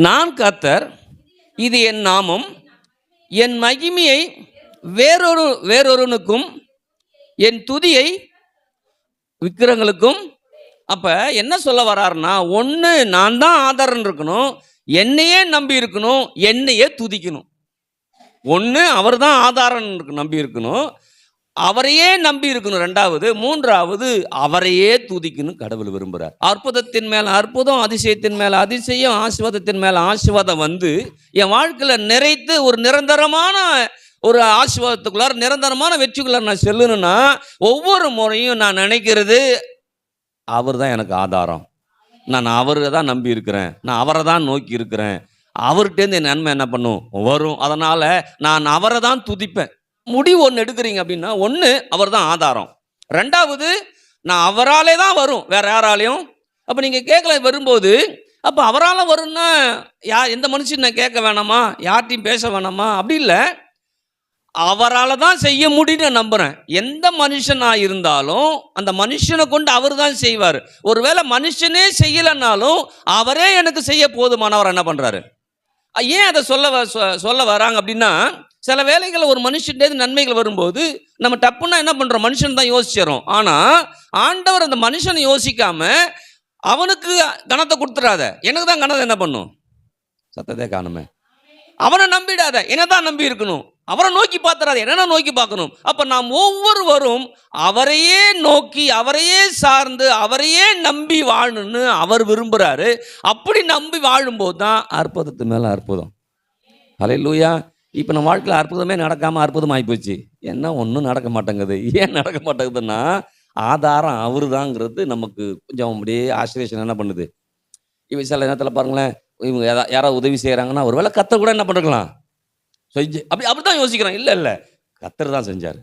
நான் கத்தர் இது என் நாமம் என் மகிமையை வேறொரு வேறொருனுக்கும் என் துதியை விக்கிரங்களுக்கும் அப்போ என்ன சொல்ல வராருன்னா ஒன்று நான் தான் ஆதாரம் இருக்கணும் என்னையே நம்பி இருக்கணும் என்னையே துதிக்கணும். ஒன்று அவர் தான் ஆதாரம் நம்பி இருக்கணும் அவரையே நம்பி இருக்கணும். ரெண்டாவது மூன்றாவது அவரையே துதிக்கணும் கடவுள் விரும்புகிறார் அற்புதத்தின் மேல அற்புதம் அதிசயத்தின் மேல அதிசயம் ஆசிர்வாதத்தின் மேல ஆசிர்வாதம் வந்து என் வாழ்க்கையில் நிறைத்து ஒரு நிரந்தரமான ஒரு ஆசிர்வாதத்துக்குள்ளார் நிரந்தரமான வெற்றிக்குள்ளார் நான் செல்லணும்னா ஒவ்வொரு முறையும் நான் நினைக்கிறது அவர் தான் எனக்கு ஆதாரம். நான் அவரை தான் நம்பி இருக்கிறேன். நான் அவரை தான் நோக்கி இருக்கிறேன். அவர்கிட்டேருந்து என் நன்மை என்ன பண்ணும்? வரும். அதனால் நான் அவரை தான் துதிப்பேன். முடிவு ஒன்று எடுக்கிறீங்க அப்படின்னா ஒன்று அவர் தான் ஆதாரம். ரெண்டாவது நான் அவராலே தான் வரும். வேற யாராலையும். அப்போ நீங்கள் கேட்கல வரும்போது அப்போ அவரால் வரும்னா யா எந்த மனுஷன் நான் கேட்க வேணாமா? யார்ட்டையும் பேச வேணாமா? அப்படி இல்லை. அவரால் தான் செய்ய முடியும்னு நான் நம்புகிறேன் எந்த மனுஷனாக இருந்தாலும் அந்த மனுஷனை கொண்டு அவர் தான் செய்வார். ஒருவேளை மனுஷனே செய்யலைன்னாலும் அவரே எனக்கு செய்ய போதுமானவர் என்ன பண்ணுறாரு ஏன் அதை சொல்ல சொ- சொல்ல வராங்க அப்படின்னா சில வேலைகளில் ஒரு மனுஷன்டேது நன்மைகள் வரும்போது நம்ம டப்புன்னா என்ன பண்ணுறோம் மனுஷன் தான் யோசிச்சிடறோம் ஆனால் ஆண்டவர் அந்த மனுஷனை யோசிக்காம அவனுக்கு கணத்தை கொடுத்துடாத எனக்கு தான் கணத்தை என்ன பண்ணும்? சத்தத்தை காணுமே. அவனை நம்பிடாத. என்ன தான் நம்பி இருக்கணும் அவரை நோக்கி பார்த்துறாது என்னென்ன நோக்கி பார்க்கணும்? அப்போ நாம் ஒவ்வொருவரும் அவரையே நோக்கி அவரையே சார்ந்து அவரையே நம்பி வாழணும்னு அவர் விரும்புகிறாரு அப்படி நம்பி வாழும்போது தான் அற்புதத்து மேலே அற்புதம். ஹalleluya. இப்போ நம்ம வாழ்க்கையில் அற்புதமே நடக்காமல் அற்புதம் ஆகிப்போச்சு என்ன ஒன்றும் நடக்க மாட்டேங்குது. ஏன் நடக்க மாட்டேங்குதுன்னா ஆதாரம் அவரு தாங்கிறது நமக்கு கொஞ்சம் அப்படியே ஆசிரியேஷன் என்ன பண்ணுது? இவ சில நேரத்தில் பாருங்களேன் இவங்க யாரா- யாராவது உதவி செய்கிறாங்கன்னா ஒருவேளை கத்த கூட என்ன பண்ணிருக்கலாம்? செஞ்சு அப்படி அப்படி தான் யோசிக்கிறேன். இல்லை இல்லை. கத்தர் தான் செஞ்சார்.